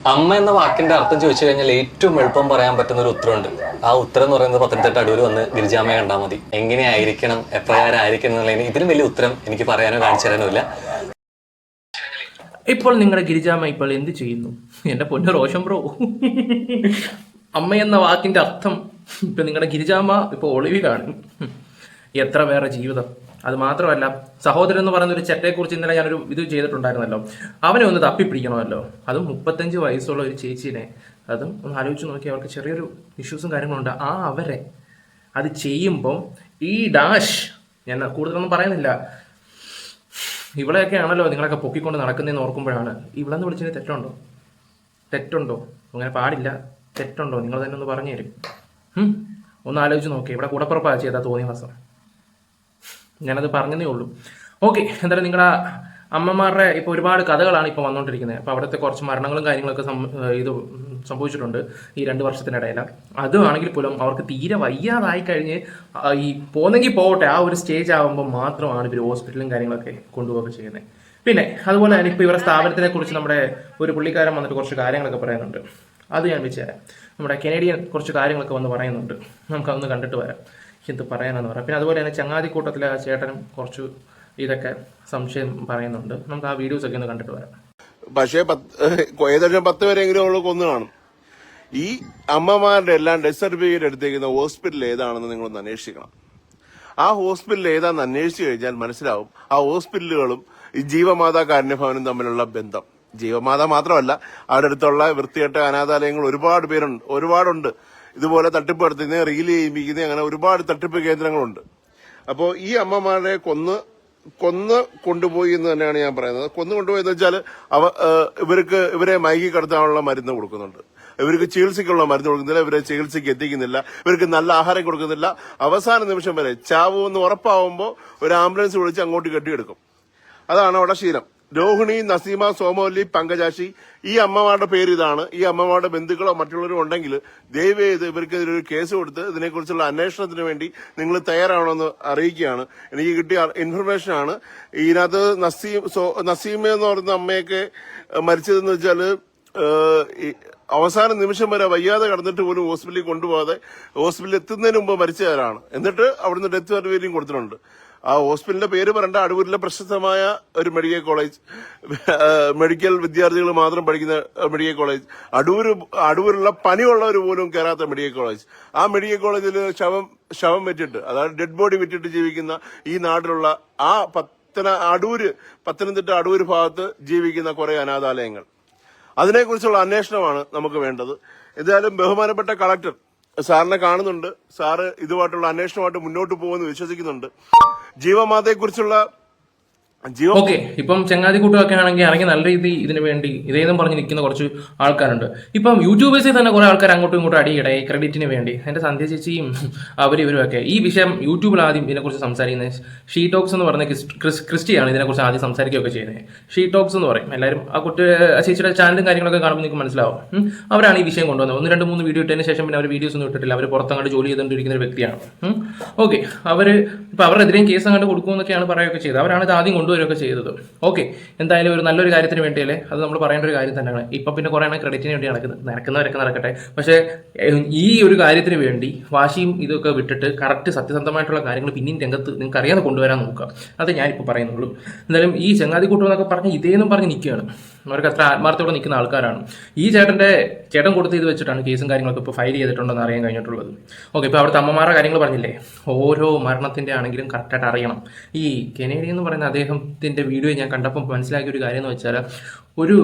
അമ്മ എന്ന വാക്കിന്റെ അർത്ഥം ചോദിച്ചു കഴിഞ്ഞാൽ ഏറ്റവും എളുപ്പം പറയാൻ പറ്റുന്ന ഒരു ഉത്തരമുണ്ട്. ആ ഉത്തരം എന്ന് പറയുന്നത് പത്തനംതിട്ട അടൂർ വന്ന് ഗിരിജാമയെ കണ്ടാൽ മതി. എങ്ങനെയായിരിക്കണം എപ്രകാരമായിരിക്കണം എന്നുള്ളതിന് ഇതിലും വലിയ ഉത്തരം എനിക്ക് പറയാനോ കാണിച്ചു തരാനോ ഇല്ല ഇപ്പോൾ നിങ്ങളുടെ ഗിരിജാമ ഇപ്പോൾ എന്ത് ചെയ്യുന്നു? എന്റെ പൊന്നു റോഷൻ ബ്രോ. അമ്മ എന്ന വാക്കിന്റെ അർത്ഥം ഇപ്പൊ നിങ്ങളുടെ ഗിരിജാമ ഇപ്പൊ ഒളിവിലാണ്. എത്ര വേറെ ജീവിതം. അത് മാത്രമല്ല സഹോദരൻ എന്ന് പറയുന്ന ഒരു ചെറ്റയെ കുറിച്ച് ഇന്നലെ ഞാനൊരു ഇത് ചെയ്തിട്ടുണ്ടായിരുന്നല്ലോ. അവനെ ഒന്ന് തപ്പിപ്പിടിക്കണമല്ലോ. അതും മുപ്പത്തഞ്ച് വയസ്സുള്ള ഒരു ചേച്ചീനെ. അതും ഒന്ന് ആലോചിച്ച് നോക്കി അവർക്ക് ചെറിയൊരു ഇഷ്യൂസും കാര്യങ്ങളുണ്ട്. ആ അവരെ അത് ചെയ്യുമ്പം ഈ ഡാഷ് ഞാൻ കൂടുതലൊന്നും പറയുന്നില്ല. ഇവളെയൊക്കെ ആണല്ലോ നിങ്ങളൊക്കെ പൊക്കിക്കൊണ്ട് നടക്കുന്നതെന്ന് ഓർക്കുമ്പോഴാണ്. ഇവളെന്ന് വിളിച്ചതിന് തെറ്റുണ്ടോ? തെറ്റുണ്ടോ? അങ്ങനെ പാടില്ല. തെറ്റുണ്ടോ? നിങ്ങൾ തന്നെ ഒന്ന് പറഞ്ഞു തരും. ഒന്ന് ആലോചിച്ച് നോക്കി ഇവിടെ കൂടപ്പുറപ്പാ ചെയ്താൽ തോന്നിയ മാസം. ഞാനത് പറഞ്ഞതേ ഉള്ളൂ. ഓക്കെ എന്തായാലും നിങ്ങളുടെ അമ്മമാരുടെ ഇപ്പോൾ ഒരുപാട് കഥകളാണ് ഇപ്പോൾ വന്നുകൊണ്ടിരിക്കുന്നത് അപ്പോൾ അവിടുത്തെ കുറച്ച് മരണങ്ങളും കാര്യങ്ങളൊക്കെ ഇത് സംഭവിച്ചിട്ടുണ്ട് ഈ രണ്ട് വർഷത്തിനിടയിൽ അതുമാണെങ്കിൽ പോലും അവർക്ക് തീരെ വയ്യാതായി കഴിഞ്ഞ് ഈ പോന്നെങ്കിൽ പോകട്ടെ ആ ഒരു സ്റ്റേജ് ആകുമ്പോൾ മാത്രമാണ് ഇവർ ഹോസ്പിറ്റലും കാര്യങ്ങളൊക്കെ കൊണ്ടുപോകുക ചെയ്യുന്നത് പിന്നെ അതുപോലെ തന്നെ ഇപ്പോൾ ഇവരുടെ സ്ഥാപനത്തിനെ കുറിച്ച് നമ്മുടെ ഒരു പുള്ളിക്കാരൻ വന്നിട്ട് കുറച്ച് കാര്യങ്ങളൊക്കെ പറയുന്നുണ്ട്. അത് ഞാൻ വെച്ചുതരാം നമ്മുടെ കനേഡിയൻ കുറച്ച് കാര്യങ്ങളൊക്കെ വന്ന് പറയുന്നുണ്ട്. നമുക്കതൊന്ന് കണ്ടിട്ട് വരാം. എന്ത് പറയാനെന്ന് പറയാം. പിന്നെ അതുപോലെ തന്നെ ചങ്ങാതിക്കൂട്ടത്തിലെ ആ ചേട്ടനും കുറച്ച് ഇതൊക്കെ സംശയം പറയുന്നുണ്ട്. നമുക്ക് ആ വീഡിയോസ് ഒക്കെ ഒന്ന് കണ്ടിട്ട് വരാം. പക്ഷേ ഏകദേശം പത്ത് പേരെങ്കിലും അവൾ കൊന്നു കാണും. ഈ അമ്മമാരുടെ എല്ലാം ഡെത്ത് സർട്ടിഫിക്കറ്റ് എടുത്തേക്കുന്ന ഹോസ്പിറ്റൽ ഏതാണെന്ന് നിങ്ങളൊന്ന് അന്വേഷിക്കണം. ആ ഹോസ്പിറ്റൽ ഏതാണെന്ന് അന്വേഷിച്ചു കഴിഞ്ഞാൽ മനസ്സിലാവും ആ ഹോസ്പിറ്റലുകളും ഈ ജീവമാതാ കാരുണ്യഭവനും തമ്മിലുള്ള ബന്ധം. ജീവമാത മാത്രമല്ല അവിടെ അടുത്തുള്ള വൃത്തികെട്ട അനാഥാലയങ്ങൾ ഒരുപാട് പേരുണ്ട് ഒരുപാടുണ്ട്. ഇതുപോലെ തട്ടിപ്പ് നടത്തുന്ന റീൽ ചെയ്യിപ്പിക്കുന്ന അങ്ങനെ ഒരുപാട് തട്ടിപ്പ് കേന്ദ്രങ്ങളുണ്ട്. അപ്പോൾ ഈ അമ്മമാരെ കൊന്ന് കൊന്ന് കൊണ്ടുപോയി എന്ന് തന്നെയാണ് ഞാൻ പറയുന്നത്. കൊന്നു കൊണ്ടുപോയെന്ന് വെച്ചാൽ അവ ഇവർക്ക് ഇവരെ മയക്കി കടത്താനുള്ള മരുന്ന് കൊടുക്കുന്നുണ്ട്. ഇവർക്ക് ചികിത്സയ്ക്കുള്ള മരുന്ന് കൊടുക്കുന്നില്ല ഇവരെ ചികിത്സയ്ക്ക് എത്തിക്കുന്നില്ല ഇവർക്ക് നല്ല ആഹാരം കൊടുക്കുന്നില്ല. അവസാന നിമിഷം വരെ ചാവു എന്ന് ഉറപ്പാവുമ്പോൾ ഒരു ആംബുലൻസ് വിളിച്ച് അങ്ങോട്ട് കെട്ടിയെടുക്കും. അതാണ് അവിടെ ശീലം. രോഹിണി നസീമ സോമവല്ലി പങ്കജാശി ഈ അമ്മമാരുടെ പേര് ഇതാണ് ഈ അമ്മമാരുടെ ബന്ധുക്കളോ മറ്റുള്ളവരോ ഉണ്ടെങ്കിൽ ദയവ് ചെയ്ത് ഇവർക്കെതിരെ ഒരു കേസ് കൊടുത്ത് ഇതിനെക്കുറിച്ചുള്ള അന്വേഷണത്തിന് വേണ്ടി നിങ്ങൾ തയ്യാറാണോന്ന് അറിയിക്കുകയാണ്. എനിക്ക് കിട്ടിയ ഇൻഫർമേഷൻ ആണ്. ഇതിനകത്ത് നസീം നസീമ എന്ന് പറയുന്ന അമ്മയൊക്കെ മരിച്ചതെന്ന് വെച്ചാൽ അവസാന നിമിഷം വരെ വയ്യാതെ കടന്നിട്ട് പോലും ഹോസ്പിറ്റലിൽ കൊണ്ടുപോകാതെ ഹോസ്പിറ്റലിൽ എത്തുന്നതിന് മുമ്പ് മരിച്ചവരാണ്. എന്നിട്ട് അവിടുന്ന് ഡെത്ത് സർട്ടിഫിക്കറ്റും കൊടുത്തിട്ടുണ്ട്. ആ ഹോസ്പിറ്റലിന്റെ പേര് പറയണ്ട. അടൂരിലെ പ്രശസ്തമായ ഒരു മെഡിക്കൽ കോളേജ്. മെഡിക്കൽ വിദ്യാർത്ഥികൾ മാത്രം പഠിക്കുന്ന മെഡിക്കൽ കോളേജ്. അടൂര് അടൂരുള്ള പനിയുള്ളവർ പോലും കയറാത്ത മെഡിക്കൽ കോളേജ്. ആ മെഡിക്കൽ കോളേജിൽ ശവം ശവം വെച്ചിട്ട് അതായത് ഡെഡ് ബോഡി വിറ്റിട്ട് ജീവിക്കുന്ന ഈ നാട്ടിലുള്ള ആ പത്തന അടൂര് പത്തനംതിട്ട അടൂര് ഭാഗത്ത് ജീവിക്കുന്ന കുറെ അനാഥാലയങ്ങൾ. അതിനെക്കുറിച്ചുള്ള അന്വേഷണമാണ് നമുക്ക് വേണ്ടത്. എന്തായാലും ബഹുമാനപ്പെട്ട കളക്ടർ സാറിനെ കാണുന്നുണ്ട്. സാറ് ഇതുമായിട്ടുള്ള അന്വേഷണമായിട്ട് മുന്നോട്ട് പോകുമെന്ന് വിശ്വസിക്കുന്നുണ്ട്. ജീവമാതയെക്കുറിച്ചുള്ള ജീവ ഓക്കെ ഇപ്പം ചങ്ങാതിക്കൂട്ടമൊക്കെ ആണെങ്കിൽ ഇറങ്ങി നല്ല രീതി ഇതിന് വേണ്ടി ഇതേതും പറഞ്ഞ് നിൽക്കുന്ന കുറച്ച് ആൾക്കാരുണ്ട്. ഇപ്പം യൂട്യൂബേഴ്സിൽ തന്നെ കുറെ ആൾക്കാർ അങ്ങോട്ടും ഇങ്ങോട്ടും അടിയിടയെ ക്രെഡിറ്റിന് വേണ്ടി. എന്റെ സന്ധ്യ ചേച്ചിയും അവരും ഇവരും ഒക്കെ. ഈ വിഷയം യൂട്യൂബിൽ ആദ്യം ഇതിനെക്കുറിച്ച് സംസാരിക്കുന്നത് ഷീ ടോക്സ് എന്ന് പറഞ്ഞ ക്രിസ്- ക്രിസ്- ക്രിസ്റ്റിയാണ് ഇതിനെക്കുറിച്ച് ആദ്യം സംസാരിക്കുകയൊക്കെ ചെയ്യുന്നത്. ഷീ ടോക്സ് എന്ന് പറയും. എല്ലാവരും ആ കുട്ടി ചേച്ചിയുടെ ചാനലും കാര്യങ്ങളൊക്കെ കാണുമ്പോൾ നിങ്ങൾക്ക് മനസ്സിലാവും. അവരാണ് ഈ വിഷയം കൊണ്ടുവന്നത്. ഒന്ന് രണ്ട് മൂന്ന് വീഡിയോ ഇട്ടതിന് ശേഷം പിന്നെ അവർ വീഡിയോസ് ഒന്നും ഇട്ടിട്ടില്ല. അവർ പുറത്തങ്ങോട്ട് ജോലി ചെയ്തുകൊണ്ടിരിക്കുന്ന ഒരു വ്യക്തിയാണ്. ഓക്കെ. അവർ ഇപ്പോൾ അവരെതിരെയും കേസ് അങ്ങോട്ട് കൊടുക്കുമെന്നൊക്കെയാണ് പറയുകയൊക്കെ ചെയ്തത്. അവരാണ് ഇത് ആദ്യം കൊണ്ടുവരികയൊക്കെ ചെയ്തത്. ഓക്കെ എന്തായാലും ഒരു നല്ലൊരു കാര്യത്തിന് വേണ്ടിയല്ലേ? അത് നമ്മൾ പറയേണ്ട ഒരു കാര്യം തന്നെയാണ് ഇപ്പം പിന്നെ കുറേ ക്രെഡിറ്റിന് വേണ്ടി നടക്കുന്നത് നടക്കുന്നവരൊക്കെ നടക്കട്ടെ. പക്ഷേ ഈ ഒരു കാര്യത്തിന് വേണ്ടി വാശിയും ഇതൊക്കെ വിട്ടിട്ട് കറക്റ്റ് സത്യസന്ധമായിട്ടുള്ള കാര്യങ്ങൾ പിന്നെയും രംഗത്ത് നിങ്ങൾക്ക് അറിയാതെ കൊണ്ടുവരാൻ നോക്കുക. അത് ഞാനിപ്പോൾ പറയുന്നുള്ളൂ. എന്തായാലും ഈ ചങ്ങാതി കൂട്ടം എന്നൊക്കെ പറഞ്ഞ് ഇതേന്നും പറഞ്ഞ് നിൽക്കുകയാണ്. അവർക്ക് അത്ര ആത്മാർത്ഥത്തോടെ നിൽക്കുന്ന ആൾക്കാരാണ്. ഈ ചേട്ടന്റെ ചേട്ടൻ കൊടുത്ത് ഇത് വെച്ചിട്ടാണ് കേസും കാര്യങ്ങളൊക്കെ ഇപ്പോൾ ഫയൽ ചെയ്തിട്ടുണ്ടെന്ന് അറിയാൻ കഴിഞ്ഞിട്ടുള്ളത്. ഓക്കെ ഇപ്പോൾ അവിടുത്തെ അമ്മമാരുടെ കാര്യങ്ങൾ പറഞ്ഞില്ലേ? ഓരോ മരണത്തിന്റെ ആണെങ്കിലും കറക്റ്റായിട്ട് അറിയണം. ഈ കെനേഡി എന്ന് പറയുന്ന അദ്ദേഹത്തിന്റെ വീഡിയോ ഞാൻ കണ്ടപ്പോൾ മനസ്സിലാക്കിയ ഒരു കാര്യം എന്ന് വെച്ചാൽ ഒരു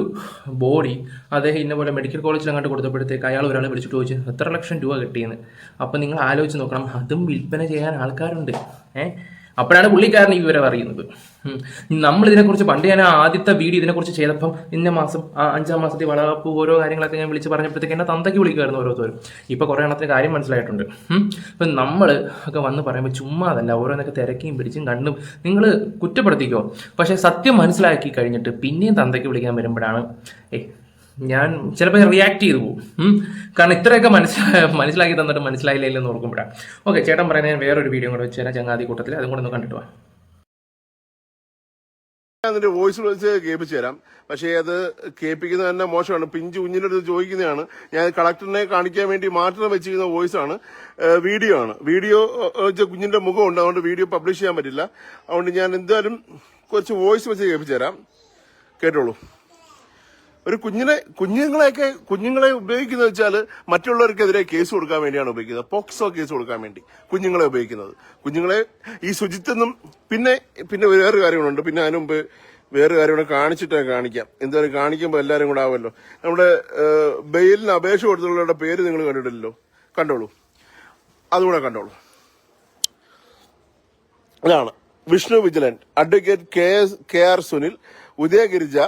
ബോഡി അദ്ദേഹം ഇന്ന പോലെ മെഡിക്കൽ കോളേജിൽ അങ്ങോട്ട് കൊടുത്തപ്പോഴത്തേക്ക് അയാൾ ഒരാളെ വിളിച്ചിട്ട് ചോദിച്ചു എത്ര ലക്ഷം രൂപ കിട്ടിയെന്ന്? അപ്പം നിങ്ങൾ ആലോചിച്ച് നോക്കണം അതും വിൽപ്പന ചെയ്യാൻ ആൾക്കാരുണ്ട്. ഏഹ് അപ്പോഴാണ് പുള്ളിക്കാരൻ ഈ വിവരം അറിയുന്നത്. നമ്മൾ ഇതിനെക്കുറിച്ച് പണ്ട് ഞാൻ ആദ്യത്തെ വീഡിയോ ഇതിനെക്കുറിച്ച് ചെയ്തപ്പം ഇന്ന മാസം അഞ്ചാം മാസത്തെ വളർപ്പ് ഓരോ കാര്യങ്ങളൊക്കെ ഞാൻ വിളിച്ച് പറഞ്ഞപ്പോഴത്തേക്ക് എന്നെ തന്തയ്ക്ക് വിളിക്കുമായിരുന്നു ഓരോരുത്തരും. ഇപ്പോൾ കുറേ എണ്ണത്തിന് കാര്യം മനസ്സിലായിട്ടുണ്ട്. ഇപ്പം നമ്മൾ ഒക്കെ വന്ന് പറയുമ്പോൾ ചുമ്മാ അതല്ല ഓരോന്നൊക്കെ തിരക്കിയും പിടിച്ചും കണ്ടും നിങ്ങൾ കുറ്റപ്പെടുത്തിക്കോ? പക്ഷേ സത്യം മനസ്സിലാക്കി കഴിഞ്ഞിട്ട് പിന്നെയും തന്തയ്ക്ക് വിളിക്കാൻ വരുമ്പോഴാണ് ഏ ഞാൻ ചിലപ്പോൾ റിയാക്ട് ചെയ്തു പോകും. കാരണം ഇത്രയൊക്കെ മനസ്സിലാ മനസ്സിലാക്കി തന്നിട്ട് മനസ്സിലായില്ല എന്ന് ഓർക്കുമ്പോഴാണ് ഓക്കെ ചേട്ടൻ പറയുന്നത് ഞാൻ വേറൊരു വീഡിയോ കൂടെ വെച്ച് തരാം ചങ്ങാതി കൂട്ടത്തിൽ അതും കൂടെ ഒന്ന് കണ്ടിട്ട് വാ. അതിന്റെ വോയിസ് വെച്ച് കേൾപ്പിച്ചു തരാം. പക്ഷേ അത് കേൾപ്പിക്കുന്നത് തന്നെ മോശമാണ്. പിഞ്ച് കുഞ്ഞിന്റെ അടുത്ത് ചോദിക്കുന്നതാണ്. ഞാൻ കളക്ടറിനെ കാണിക്കാൻ വേണ്ടി മാത്രം വെച്ചിരിക്കുന്ന വോയിസ് ആണ്. വീഡിയോ ആണ്. വീഡിയോ കുഞ്ഞിന്റെ മുഖമുണ്ട് അതുകൊണ്ട് വീഡിയോ പബ്ലിഷ് ചെയ്യാൻ പറ്റില്ല. അതുകൊണ്ട് ഞാൻ എന്തായാലും കുറച്ച് വോയിസ് വെച്ച് കേൾപ്പിച്ചു തരാം. കേട്ടോളൂ. ഒരു കുഞ്ഞിനെ കുഞ്ഞുങ്ങളെയൊക്കെ കുഞ്ഞുങ്ങളെ ഉപയോഗിക്കുന്നത് വെച്ചാൽ മറ്റുള്ളവർക്കെതിരെ കേസ് കൊടുക്കാൻ വേണ്ടിയാണ് ഉപയോഗിക്കുന്നത്. പോക്സോ കേസ് കൊടുക്കാൻ വേണ്ടി കുഞ്ഞുങ്ങളെ ഉപയോഗിക്കുന്നത്. കുഞ്ഞുങ്ങളെ ഈ ശുചിത്വം പിന്നെ പിന്നെ വേറൊരു കാര്യങ്ങളുണ്ട്. പിന്നെ അതിന് മുമ്പ് വേറെ കാര്യം കൂടെ കാണിച്ചിട്ട് കാണിക്കാം. എന്തായാലും കാണിക്കുമ്പോൾ എല്ലാവരും കൂടെ ആവുമല്ലോ. നമ്മുടെ ബെയിലിന് അപേക്ഷ കൊടുത്തുള്ളവരുടെ പേര് നിങ്ങൾ കണ്ടിട്ടില്ലല്ലോ? കണ്ടോളൂ. അതുകൂടെ കണ്ടോളൂ. അതാണ് Vishnu vigilant advocate K K R Sunil Udayagirija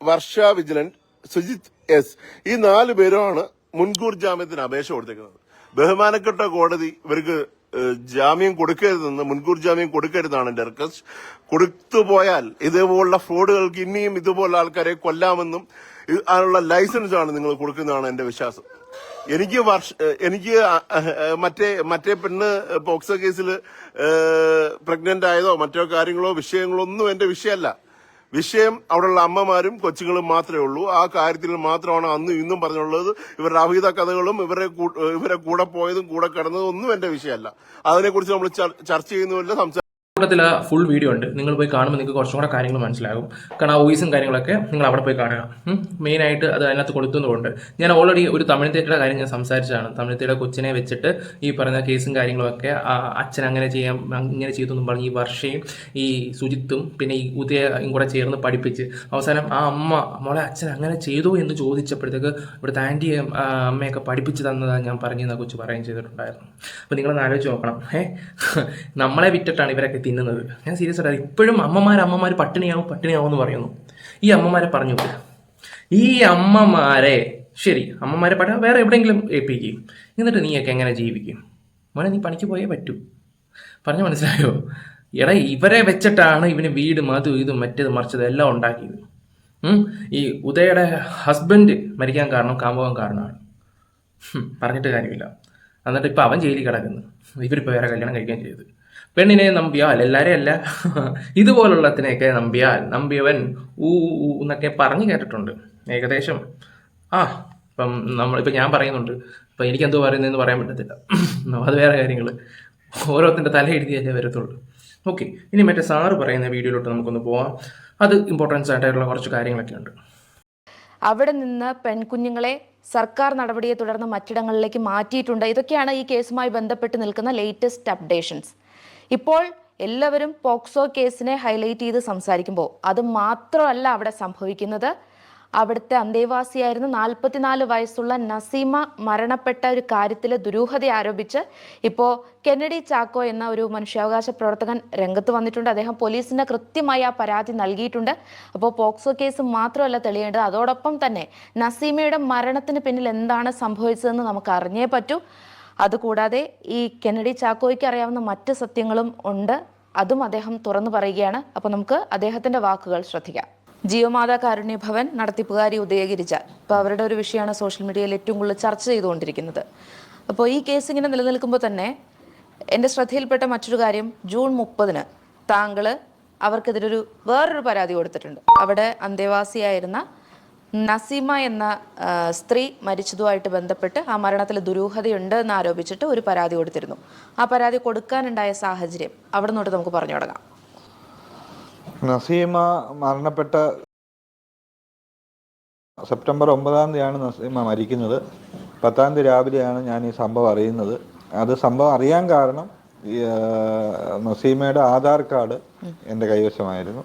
Varsha vigilant Sujith S. ഈ നാല് പേരുമാണ് മുൻകൂർ ജാമ്യത്തിന് അപേക്ഷ കൊടുത്തേക്കുന്നത്. ബഹുമാനപ്പെട്ട കോടതി ഇവർക്ക് ജാമ്യം കൊടുക്കരുതെന്ന് മുൻകൂർ ജാമ്യം കൊടുക്കരുതാണ് എന്റെ റിക്വസ്റ്റ്. കൊടുത്തുപോയാൽ ഇതേപോലുള്ള ഫ്രോഡുകൾക്ക് ഇനിയും ഇതുപോലുള്ള ആൾക്കാരെ കൊല്ലാമെന്നും അതിനുള്ള ലൈസൻസ് ആണ് നിങ്ങൾ കൊടുക്കുന്നതാണ് എന്റെ വിശ്വാസം. എനിക്ക് വർഷ എനിക്ക് മറ്റേ മറ്റേ പെണ്ണ് പോക്സോ കേസിൽ പ്രഗ്നന്റ് ആയതോ മറ്റോ കാര്യങ്ങളോ വിഷയങ്ങളോ ഒന്നും എന്റെ വിഷയമല്ല. വിഷയം അവിടെയുള്ള അമ്മമാരും കൊച്ചുങ്ങളും മാത്രമേ ഉള്ളൂ. ആ കാര്യത്തിൽ മാത്രമാണ് അന്ന് ഇന്നും പറഞ്ഞുള്ളത്. ഇവരുടെ അഭിത കഥകളും ഇവരെ ഇവരെ കൂടെ പോയതും കൂടെ കിടന്നതും ഒന്നും എന്റെ വിഷയമല്ല. അതിനെക്കുറിച്ച് നമ്മൾ ചർച്ച ചെയ്യുന്നുമില്ല സംസാരിക്കുന്നില്ല കൂട്ടത്തിൽ ആ ഫുൾ വീഡിയോ ഉണ്ട്. നിങ്ങൾ പോയി കാണുമ്പോൾ നിങ്ങൾക്ക് കുറച്ചും കൂടെ കാര്യങ്ങൾ മനസ്സിലാകും. കാരണം ആ വോയിസും കാര്യങ്ങളൊക്കെ നിങ്ങൾ അവിടെ പോയി കാണുക. മെയിനായിട്ട് അത് അതിനകത്ത് കൊടുത്തുന്നുണ്ട് ഞാൻ ഓൾറെഡി ഒരു തമിഴ് തേറ്റയുടെ കാര്യം ഞാൻ സംസാരിച്ചതാണ്. തമിഴ് തേറ്റയുടെ കൊച്ചിനെ വെച്ചിട്ട് ഈ പറയുന്ന കേസും കാര്യങ്ങളൊക്കെ അച്ഛൻ അങ്ങനെ ചെയ്യാം ഇങ്ങനെ ചെയ്തു എന്നും പറഞ്ഞ് ഈ വർഷയും ഈ സുജിത്തും പിന്നെ ഈ ഉദയയും കൂടെ ചേർന്ന് പഠിപ്പിച്ച് അവസാനം ആ അമ്മ മോളെ അച്ഛൻ അങ്ങനെ ചെയ്തു എന്ന് ചോദിച്ചപ്പോഴത്തേക്ക് ഇവിടുത്തെ ആന്റിയും അമ്മയൊക്കെ പഠിപ്പിച്ച് തന്നതാണ് ഞാൻ പറഞ്ഞെന്ന കൊച്ചു പറയുകയും ചെയ്തിട്ടുണ്ടായിരുന്നു. അപ്പോൾ നിങ്ങളൊന്ന് ആലോചിച്ച് നോക്കണം. ഏഹ് നമ്മളെ വിറ്റിട്ടാണ് ഇവരൊക്കെ തിന്നുന്നത്. ഞാൻ സീരിയസ് ആയിട്ട് ഇപ്പോഴും അമ്മമാർ അമ്മമാർ പട്ടിണിയാവും പട്ടിണിയാവും എന്ന് പറയുന്നു. ഈ അമ്മമാരെ പറഞ്ഞു ഈ അമ്മമാരെ ശരി അമ്മമാരെ പട്ട വേറെ എവിടെയെങ്കിലും ഏൽപ്പിക്കും. എന്നിട്ട് നീയൊക്കെ എങ്ങനെ ജീവിക്കും? മോനെ നീ പണിക്ക് പോയേ പറ്റൂ. പറഞ്ഞു മനസ്സിലായോ? എടാ ഇവരെ വെച്ചിട്ടാണ് ഇവന് വീട് അതും ഇതും മറ്റേത് മറിച്ചത് എല്ലാം ഉണ്ടാക്കിയത്. ഈ ഉദയുടെ ഹസ്ബൻഡ് മരിക്കാൻ കാരണം കാമ്പകം കാരണമാണ്. പറഞ്ഞിട്ട് കാര്യമില്ല. എന്നിട്ട് ഇപ്പം അവൻ ജയിലിൽ കിടക്കുന്നു. ഇവരിപ്പോൾ വേറെ കല്യാണം കഴിക്കാൻ ചെയ്തത് പെണ്ണിനെ നമ്പിയാൽ എല്ലാവരെയും അല്ല. ഇതുപോലുള്ളതിനെയൊക്കെ നമ്പിയാൽ നമ്പിയവൻ ഊ എന്നൊക്കെ പറഞ്ഞു കേട്ടിട്ടുണ്ട്. ഏകദേശം. ആ ഇപ്പം നമ്മൾ ഇപ്പം ഞാൻ പറയുന്നുണ്ട്. ഇപ്പം എനിക്കെന്തോ പറയുന്നതെന്ന് പറയാൻ പറ്റത്തില്ല. അത് വേറെ കാര്യങ്ങൾ. ഓരോരുത്തന്റെ തല എഴുതിയല്ലേ വരത്തുള്ളൂ. ഓക്കെ ഇനി മറ്റേ സാറ് പറയുന്ന വീഡിയോയിലോട്ട് നമുക്കൊന്ന് പോവാം. അത് ഇമ്പോർട്ടൻസ് ആയിട്ടുള്ള കുറച്ച് കാര്യങ്ങളൊക്കെ ഉണ്ട്. അവിടെ നിന്ന് പെൺകുഞ്ഞുങ്ങളെ സർക്കാർ നടപടിയെ തുടർന്ന് മറ്റിടങ്ങളിലേക്ക് മാറ്റിയിട്ടുണ്ട്. ഇതൊക്കെയാണ് ഈ കേസുമായി ബന്ധപ്പെട്ട് നിൽക്കുന്ന ലേറ്റസ്റ്റ് അപ്ഡേഷൻസ് ഇപ്പോൾ എല്ലാവരും പോക്സോ കേസിനെ ഹൈലൈറ്റ് ചെയ്ത് സംസാരിക്കുമ്പോൾ അത് മാത്രമല്ല അവിടെ സംഭവിക്കുന്നത്. അവിടുത്തെ അന്തേവാസിയായിരുന്ന നാൽപ്പത്തിനാല് വയസ്സുള്ള നസീമ മരണപ്പെട്ട ഒരു കാര്യത്തിൽ ദുരൂഹത ആരോപിച്ച് ഇപ്പോൾ കെന്നഡി ചാക്കോ എന്ന ഒരു മനുഷ്യാവകാശ പ്രവർത്തകൻ രംഗത്ത് വന്നിട്ടുണ്ട്. അദ്ദേഹം പോലീസിന് കൃത്യമായി ആ പരാതി നൽകിയിട്ടുണ്ട്. അപ്പോൾ പോക്സോ കേസ് മാത്രമല്ല തെളിയേണ്ടത്. അതോടൊപ്പം തന്നെ നസീമയുടെ മരണത്തിന് പിന്നിൽ എന്താണ് സംഭവിച്ചതെന്ന് നമുക്ക് അറിഞ്ഞേ പറ്റൂ. അതുകൂടാതെ ഈ കെനഡി ചാക്കോയ്ക്ക് അറിയാവുന്ന മറ്റ് സത്യങ്ങളും ഉണ്ട്. അതും അദ്ദേഹം തുറന്നു പറയുകയാണ്. അപ്പോൾ നമുക്ക് അദ്ദേഹത്തിന്റെ വാക്കുകൾ ശ്രദ്ധിക്കാം. ജിയോമാതാ കാരുണ്യ ഭവൻ നടത്തിപ്പുകാരി ഉദയഗിരിച്ച അപ്പോൾ അവരുടെ ഒരു വിഷയമാണ് സോഷ്യൽ മീഡിയയിൽ ഏറ്റവും കൂടുതൽ ചർച്ച ചെയ്തുകൊണ്ടിരിക്കുന്നത്. അപ്പോൾ ഈ കേസ് ഇങ്ങനെ നിലനിൽക്കുമ്പോൾ തന്നെ എന്റെ ശ്രദ്ധയിൽപ്പെട്ട മറ്റൊരു കാര്യം ജൂൺ മുപ്പതിന് താങ്കൾ അവർക്കെതിരൊരു വേറൊരു പരാതി കൊടുത്തിട്ടുണ്ട്. അവിടെ അന്തേവാസിയായിരുന്ന നസീമ എന്ന സ്ത്രീ മരിച്ചതുമായിട്ട് ബന്ധപ്പെട്ട് ആ മരണത്തിൽ ദുരൂഹതയുണ്ട് എന്ന് ആരോപിച്ചിട്ട് ഒരു പരാതി കൊടുത്തിരുന്നു. ആ പരാതി കൊടുക്കാനുണ്ടായ സാഹചര്യം അവിടെ നിന്നോട്ട് നമുക്ക് പറഞ്ഞു തുടങ്ങാം. നസീമ മരണപ്പെട്ട സെപ്റ്റംബർ ഒമ്പതാം തീയതിയാണ് നസീമ മരിക്കുന്നത്. പത്താം തീയതി രാവിലെയാണ് ഞാൻ ഈ സംഭവം അറിയുന്നത്. അത് സംഭവം അറിയാൻ കാരണം നസീമയുടെ ആധാർ കാർഡ് എന്റെ കൈവശമായിരുന്നു.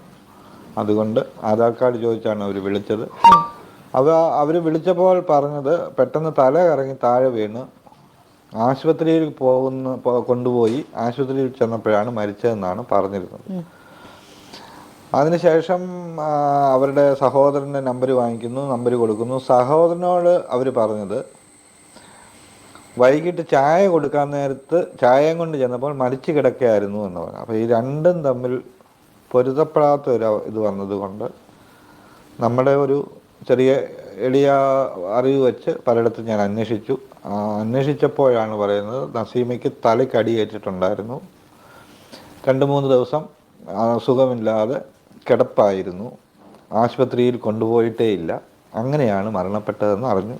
അതുകൊണ്ട് ആധാർ കാർഡ് ചോദിച്ചാണ് അവർ വിളിച്ചത്. അവ അവർ വിളിച്ചപ്പോൾ പറഞ്ഞത് പെട്ടെന്ന് തല കറങ്ങി താഴെ വീണ്. ആശുപത്രിയിൽ പോകുന്ന കൊണ്ടുപോയി ആശുപത്രിയിൽ ചെന്നപ്പോഴാണ് മരിച്ചതെന്നാണ് പറഞ്ഞിരുന്നത്. അതിനുശേഷം അവരുടെ സഹോദരന്റെ നമ്പർ വാങ്ങിക്കുന്നു നമ്പർ കൊടുക്കുന്നു. സഹോദരനോട് അവർ പറഞ്ഞത് വൈകിട്ട് ചായ കൊടുക്കാൻ നേരത്ത് ചായയും കൊണ്ട് ചെന്നപ്പോൾ മരിച്ചു കിടക്കുകയായിരുന്നു എന്ന് പറഞ്ഞു. അപ്പോൾ ഈ രണ്ടും തമ്മിൽ പൊരുത്തപ്പെടാത്ത ഒരു ഇത് വന്നതുകൊണ്ട് നമ്മുടെ ഒരു ചെറിയ എളിയ അറിവ് വെച്ച് പലയിടത്തും ഞാൻ അന്വേഷിച്ചു. അന്വേഷിച്ചപ്പോഴാണ് പറയുന്നത് നസീമയ്ക്ക് തലയ്ക്കടിയേറ്റിട്ടുണ്ടായിരുന്നു രണ്ട് മൂന്ന് ദിവസം സുഖമില്ലാതെ കിടപ്പായിരുന്നു. ആശുപത്രിയിൽ കൊണ്ടുപോയിട്ടേ ഇല്ല അങ്ങനെയാണ് മരണപ്പെട്ടതെന്ന് അറിഞ്ഞു.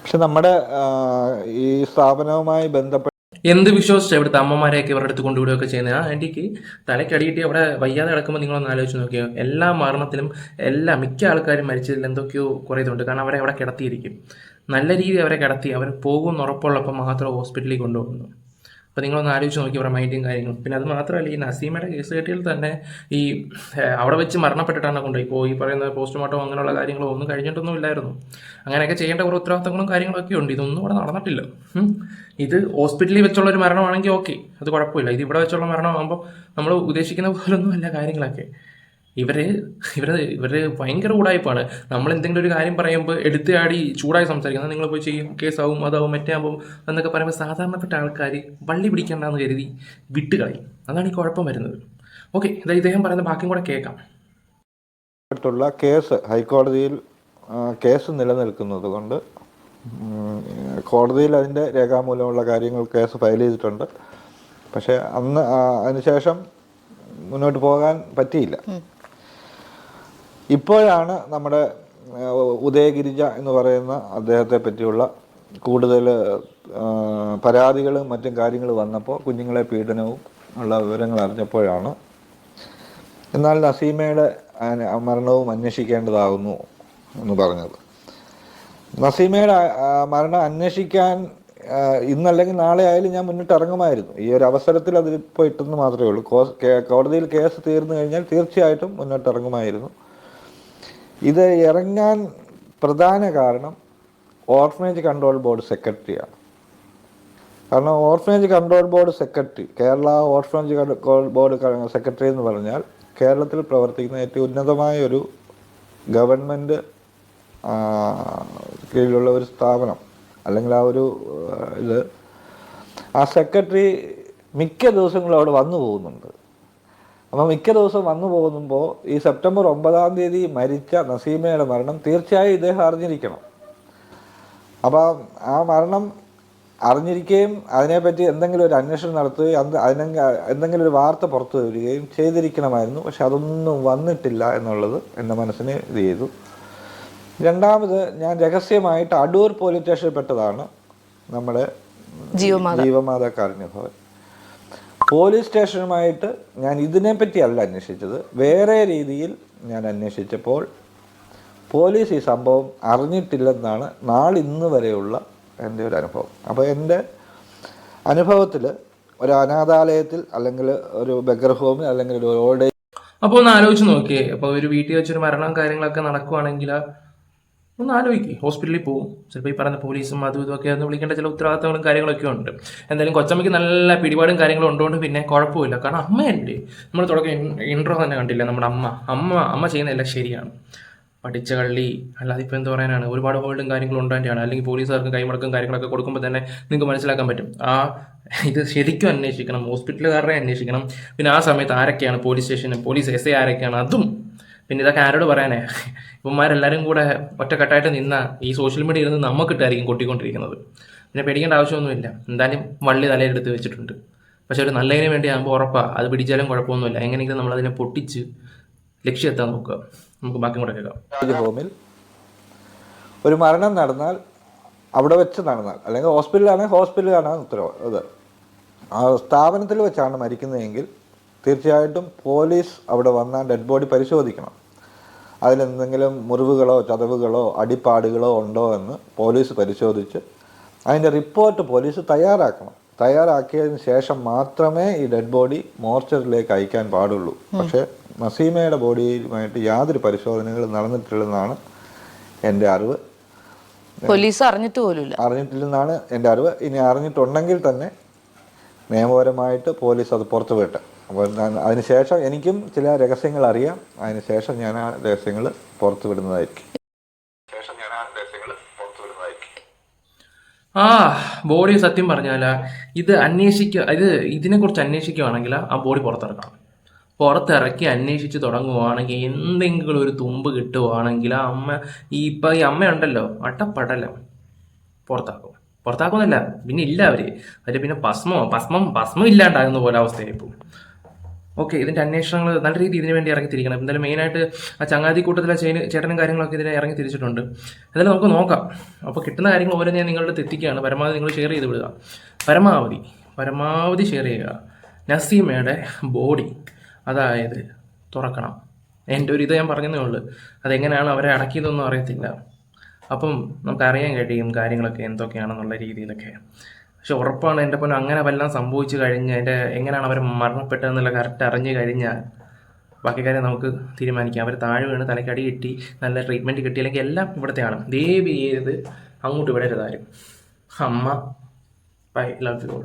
പക്ഷെ നമ്മുടെ ഈ സ്ഥാപനവുമായി ബന്ധപ്പെട്ട എന്ത് വിശ്വസിച്ചാണ് ഇവിടുത്തെ അമ്മമാരെയൊക്കെ ഇവരുടെ അടുത്ത് കൊണ്ടുവിടുകയൊക്കെ ചെയ്യുന്നത്? ആ ആന്റിക്ക് തലക്കടിയിട്ട് അവിടെ വയ്യാതെ കിടക്കുമ്പോൾ നിങ്ങളൊന്ന് ആലോചിച്ച് നോക്കിയോ? എല്ലാ മരണത്തിലും എല്ലാ മിക്ക ആൾക്കാരും മരിച്ചതിൽ എന്തൊക്കെയോ കുറേ ഇതുണ്ട് കാരണം അവരെ അവിടെ കിടത്തിയിരിക്കും. നല്ല രീതിയിൽ അവരെ കിടത്തി അവർ പോകുമെന്ന് ഉറപ്പുള്ളപ്പോൾ മാത്രം ഹോസ്പിറ്റലിൽ കൊണ്ടുപോകുന്നു. അപ്പോൾ നിങ്ങളൊന്ന് ആലോചിച്ച് നോക്കി അവരുടെ മൈൻഡും കാര്യങ്ങളും. പിന്നെ അത് മാത്രമല്ല ഈ നസീമയുടെ കേസ് കെട്ടിയിൽ തന്നെ ഈ അവിടെ വെച്ച് മരണപ്പെട്ടിട്ടാണ് കൊണ്ടുപോയി. ഇപ്പോൾ ഈ പറയുന്ന പോസ്റ്റ്മോർട്ടം അങ്ങനെയുള്ള കാര്യങ്ങളോ ഒന്നും കഴിഞ്ഞിട്ടൊന്നും ഇല്ലായിരുന്നു. അങ്ങനെയൊക്കെ ചെയ്യേണ്ട കുറേ ഉത്തരവാദിത്തങ്ങളും കാര്യങ്ങളൊക്കെ ഉണ്ട്. ഇതൊന്നും ഇവിടെ നടന്നിട്ടില്ല. ഇത് ഹോസ്പിറ്റലിൽ വെച്ചുള്ള ഒരു മരണമാണെങ്കിൽ ഓക്കെ അത് കുഴപ്പമില്ല. ഇത് ഇവിടെ വെച്ചുള്ള മരണമാകുമ്പോൾ നമ്മൾ ഉദ്ദേശിക്കുന്ന പോലൊന്നും അല്ല കാര്യങ്ങളൊക്കെ. ഇവർ ഇവർ ഇവർ ഭയങ്കര ഉടായ്പാണ് നമ്മൾ എന്തെങ്കിലും ഒരു കാര്യം പറയുമ്പോൾ എടുത്തുചാടി ചൂടായി സംസാരിക്കുന്നത് നിങ്ങൾ പോയി ചെയ്യും കേസാവും അതാവും മറ്റേ ആവും എന്നൊക്കെ പറയുമ്പോൾ സാധാരണപ്പെട്ട ആൾക്കാർ വള്ളി പിടിക്കണ്ടെന്ന് കരുതി വിട്ടുകളയും അതാണ് ഈ കുഴപ്പം വരുന്നത്. ഓക്കെ ഇതാ ഇദ്ദേഹം പറയുന്ന ബാക്കിയും കൂടെ കേൾക്കാം. അടുത്തുള്ള കേസ് ഹൈക്കോടതിയിൽ കേസ് നിലനിൽക്കുന്നത് കൊണ്ട് കോടതിയിൽ അതിന്റെ രേഖാമൂലമുള്ള കാര്യങ്ങൾ കേസ് ഫയൽ ചെയ്തിട്ടുണ്ട്. പക്ഷേ അന്ന് അതിനുശേഷം മുന്നോട്ട് പോകാൻ പറ്റിയില്ല. ഇപ്പോഴാണ് നമ്മുടെ ഉദയഗിരിജ എന്ന് പറയുന്ന അദ്ദേഹത്തെ പറ്റിയുള്ള കൂടുതൽ പരാതികളും മറ്റും കാര്യങ്ങൾ വന്നപ്പോൾ കുഞ്ഞുങ്ങളെ പീഡനവും ഉള്ള വിവരങ്ങൾ അറിഞ്ഞപ്പോഴാണ്. എന്നാൽ നസീമയുടെ മരണവും അന്വേഷിക്കേണ്ടതാകുന്നു എന്ന് പറഞ്ഞത്. നസീമയുടെ മരണം അന്വേഷിക്കാൻ ഇന്നല്ലെങ്കിൽ നാളെ ആയാലും ഞാൻ മുന്നിട്ട് ഇറങ്ങുമായിരുന്നു. ഈ ഒരു അവസരത്തിൽ അതിപ്പോൾ ഇട്ടെന്ന് മാത്രമേ ഉള്ളൂ. കോടതിയിൽ കേസ് തീർന്നു കഴിഞ്ഞാൽ തീർച്ചയായിട്ടും മുന്നോട്ട് ഇറങ്ങുമായിരുന്നു. ഇത് ഇറങ്ങാൻ പ്രധാന കാരണം ഓർഫനേജ് കൺട്രോൾ ബോർഡ് സെക്രട്ടറിയാണ് കാരണം orphanage control board secretary Kerala orphanage control board secretary എന്ന് പറഞ്ഞാൽ കേരളത്തിൽ പ്രവർത്തിക്കുന്ന ഏറ്റവും ഉന്നതമായ ഒരു ഗവൺമെന്റ് കീഴിലുള്ള ഒരു സ്ഥാപനം അല്ലെങ്കിൽ ആ ഒരു ഇത്. ആ സെക്രട്ടറി മിക്ക ദിവസങ്ങളും അവിടെ വന്നു പോകുന്നുണ്ട്. അപ്പോൾ മിക്ക ദിവസവും വന്നു പോകുമ്പോൾ ഈ സെപ്റ്റംബർ ഒമ്പതാം തീയതി മരിച്ച നസീമയുടെ മരണം തീർച്ചയായും ഇദ്ദേഹം അറിഞ്ഞിരിക്കണം. അപ്പോൾ ആ മരണം അറിഞ്ഞിരിക്കുകയും അതിനെപ്പറ്റി എന്തെങ്കിലും ഒരു അന്വേഷണം നടത്തുകയും അത് അതിനെ എന്തെങ്കിലും ഒരു വാർത്ത പുറത്തു വരികയും ചെയ്തിരിക്കണമായിരുന്നു. പക്ഷെ അതൊന്നും വന്നിട്ടില്ല എന്നുള്ളത് എന്റെ മനസ്സിന് ഇത് ചെയ്തു. രണ്ടാമത് ഞാൻ രഹസ്യമായിട്ട് അടൂർ പോലീസ് സ്റ്റേഷനിൽ പെട്ടതാണ് നമ്മുടെ ജീവമാതാ കാരുണ്യഭവൻ. പോലീസ് സ്റ്റേഷനുമായിട്ട് ഞാൻ ഇതിനെപ്പറ്റി അല്ല അന്വേഷിച്ചത്. വേറെ രീതിയിൽ ഞാൻ അന്വേഷിച്ചപ്പോൾ പോലീസ് ഈ സംഭവം അറിഞ്ഞിട്ടില്ലെന്നാണ് നാളിന്ന് വരെയുള്ള എന്റെ ഒരു അനുഭവം. അപ്പോൾ എന്റെ അനുഭവത്തിൽ ഒരു അനാഥാലയത്തിൽ അല്ലെങ്കിൽ ഒരു ബഗർ ഹോമിൽ അല്ലെങ്കിൽ ഒരു ഓൾഡ് ഏജ് അപ്പോൾ ഒന്ന് ആലോചിച്ച് നോക്കിയേ. അപ്പോൾ ഒരു വീട്ടിൽ വെച്ചൊരു മരണം കാര്യങ്ങളൊക്കെ നടക്കുവാണെങ്കിൽ ഒന്ന് ആലോചിക്കും. ഹോസ്പിറ്റലിൽ പോകും ചിലപ്പോൾ ഈ പറഞ്ഞ പോലീസും അതും ഇതൊക്കെ ഒന്ന് വിളിക്കേണ്ട ചില ഉത്തരവാദിത്തങ്ങളും കാര്യങ്ങളൊക്കെ ഉണ്ട്. എന്തായാലും കൊച്ചമ്മയ്ക്ക് നല്ല പിടിപാടും കാര്യങ്ങളും ഉണ്ടോണ്ട് പിന്നെ കുഴപ്പമില്ല. കാരണം അമ്മയല്ലേ? നമ്മൾ തുടക്കം ഇൻട്രോ തന്നെ കണ്ടില്ല? നമ്മുടെ അമ്മ. അമ്മ അമ്മ ചെയ്യുന്നതെല്ലാം ശരിയാണ്. പഠിച്ച കള്ളി അല്ലാതെ ഇപ്പോൾ എന്താ പറയാനാണ്? ഒരുപാട് ഹോൾഡും കാര്യങ്ങളും ഉണ്ടായിട്ടാണ് അല്ലെങ്കിൽ പോലീസുകാർക്ക് കൈമുടക്കും കാര്യങ്ങളൊക്കെ കൊടുക്കുമ്പോൾ തന്നെ നിങ്ങൾക്ക് മനസ്സിലാക്കാൻ പറ്റും. ആ ഇത് ശരിക്കും അന്വേഷിക്കണം. ഹോസ്പിറ്റലുകാരെ അന്വേഷിക്കണം. പിന്നെ ആ സമയത്ത് ആരൊക്കെയാണ്? പോലീസ് സ്റ്റേഷനും പോലീസ് എസ് ഐ ആരൊക്കെയാണ്? അതും പിന്നെ ഇതൊക്കെ ആരോട് പറയാനേ? ഇവന്മാരെല്ലാവരും കൂടെ ഒറ്റക്കെട്ടായിട്ട് നിന്ന ഈ സോഷ്യൽ മീഡിയ ഇരുന്ന് നമുക്കിട്ടായിരിക്കും കൊട്ടിക്കൊണ്ടിരിക്കുന്നത്. പിന്നെ പേടിക്കേണ്ട ആവശ്യമൊന്നുമില്ല. എന്തായാലും വള്ളി തലയിലെടുത്ത് വെച്ചിട്ടുണ്ട്. പക്ഷെ ഒരു നല്ലതിന് വേണ്ടി ആകുമ്പോൾ ഉറപ്പാണ് അത് പിടിച്ചാലും കുഴപ്പമൊന്നുമില്ല. എങ്ങനെയെങ്കിലും നമ്മൾ അതിനെ പൊട്ടിച്ച് ലക്ഷ്യമെത്താൻ നോക്കുക. നമുക്ക് ബാക്കി കൂടെ കേൾക്കാം. ഹോമിൽ ഒരു മരണം നടന്നാൽ അവിടെ വെച്ച് നടന്നാൽ അല്ലെങ്കിൽ ഹോസ്പിറ്റലിലാണെങ്കിൽ ഹോസ്പിറ്റലാണ് ഉത്തരവ്. ഇത് ആ സ്ഥാപനത്തിൽ വെച്ചാണ് മരിക്കുന്നതെങ്കിൽ തീർച്ചയായിട്ടും പോലീസ് അവിടെ വന്നാൽ ഡെഡ് ബോഡി പരിശോധിക്കണം. അതിലെന്തെങ്കിലും മുറിവുകളോ ചതവുകളോ അടിപ്പാടുകളോ ഉണ്ടോ എന്ന് പോലീസ് പരിശോധിച്ച് അതിന്റെ റിപ്പോർട്ട് പോലീസ് തയ്യാറാക്കണം. തയ്യാറാക്കിയതിന് ശേഷം മാത്രമേ ഈ ഡെഡ് ബോഡി മോർച്ചറിലേക്ക് അയക്കാൻ പാടുള്ളൂ. പക്ഷേ നസീമയുടെ ബോഡിയുമായിട്ട് യാതൊരു പരിശോധനകളും നടന്നിട്ടില്ലെന്നാണ് എന്റെ അറിവ്. പോലീസ് അറിഞ്ഞിട്ട് പോലുമില്ല. അറിഞ്ഞിട്ടില്ലെന്നാണ് എന്റെ അറിവ്. ഇനി അറിഞ്ഞിട്ടുണ്ടെങ്കിൽ തന്നെ നിയമപരമായിട്ട് പോലീസ് അത് പുറത്തു വിട്ടെ അപ്പോൾ അതിനുശേഷം എനിക്കും ചില രഹസ്യങ്ങൾ അറിയാം. അതിനുശേഷം ഞാൻ ആ രഹസ്യങ്ങൾ പുറത്തു വിടുന്നതായിരിക്കും. ആ ബോഡി സത്യം പറഞ്ഞാൽ ഇത് അന്വേഷിക്കുക ഇത് ഇതിനെ ഇതിനെക്കുറിച്ച് അന്വേഷിക്കുകയാണെങ്കിൽ ആ ബോഡി പുറത്തിറക്കണം. പുറത്തിറക്കി അന്വേഷിച്ച് തുടങ്ങുവാണെങ്കിൽ എന്തെങ്കിലും ഒരു തുമ്പ് കിട്ടുവാണെങ്കിൽ ആ അമ്മ ഈ ഇപ്പം ഈ അമ്മയുണ്ടല്ലോ അട്ടപ്പടലം പുറത്താക്കും. പുറത്താക്കുന്നില്ല. പിന്നെ ഇല്ല അവർ. അവർ പിന്നെ ഭസ്മോ ഭസ്മം ഭസ്മം ഇല്ലാണ്ടാകുന്ന പോലെ അവസ്ഥയായിപ്പോൾ ഓക്കെ ഇതിന്റെ അന്വേഷണങ്ങൾ നല്ല രീതിയിൽ ഇതിന് വേണ്ടി ഇറങ്ങി തിരിക്കണം. എന്തായാലും മെയിനായിട്ട് ആ ചങ്ങാതി കൂട്ടത്തിലെ ചേന് ചേട്ടനും കാര്യങ്ങളൊക്കെ ഇതിനെ ഇറങ്ങി തിരിച്ചിട്ടുണ്ട്. എന്തായാലും നമുക്ക് നോക്കാം. അപ്പോൾ കിട്ടുന്ന കാര്യങ്ങൾ ഓരോ ഞാൻ നിങ്ങളുടെ എത്തിക്കുകയാണ്. പരമാവധി നിങ്ങൾ ഷെയർ ചെയ്ത് വിടുക. പരമാവധി പരമാവധി ഷെയർ ചെയ്യുക. നസീമയുടെ ബോഡി അതായത് തുറക്കണം. എന്റെ ഒരു ഇത് ഞാൻ പറഞ്ഞതേ ഉള്ളൂ. അതെങ്ങനെയാണ് അവരെ അടക്കിയതൊന്നും അറിയത്തില്ല. അപ്പം നമുക്ക് അറിയാൻ കഴിയും കാര്യങ്ങളൊക്കെ എന്തൊക്കെയാണെന്നുള്ള രീതിയിലൊക്കെ. പക്ഷെ ഉറപ്പാണ് എന്റെ പൊന്നെ അങ്ങനെ വല്ലതും സംഭവിച്ചു കഴിഞ്ഞ് എന്റെ എങ്ങനെയാണ് അവർ മരണപ്പെട്ടതെന്നുള്ള കറക്റ്റ് അറിഞ്ഞു കഴിഞ്ഞാൽ ബാക്കി കാര്യം നമുക്ക് തീരുമാനിക്കാം. അവർ താഴെ വീണ് തലക്കടി കിട്ടി നല്ല ട്രീറ്റ്മെന്റ് കിട്ടി അല്ലെങ്കിൽ എല്ലാം ഇവിടുത്തെയാണ് ദേവി ചെയ്ത് അങ്ങോട്ട് വിടരുതാരും. അമ്മ ബൈ ലവ് യു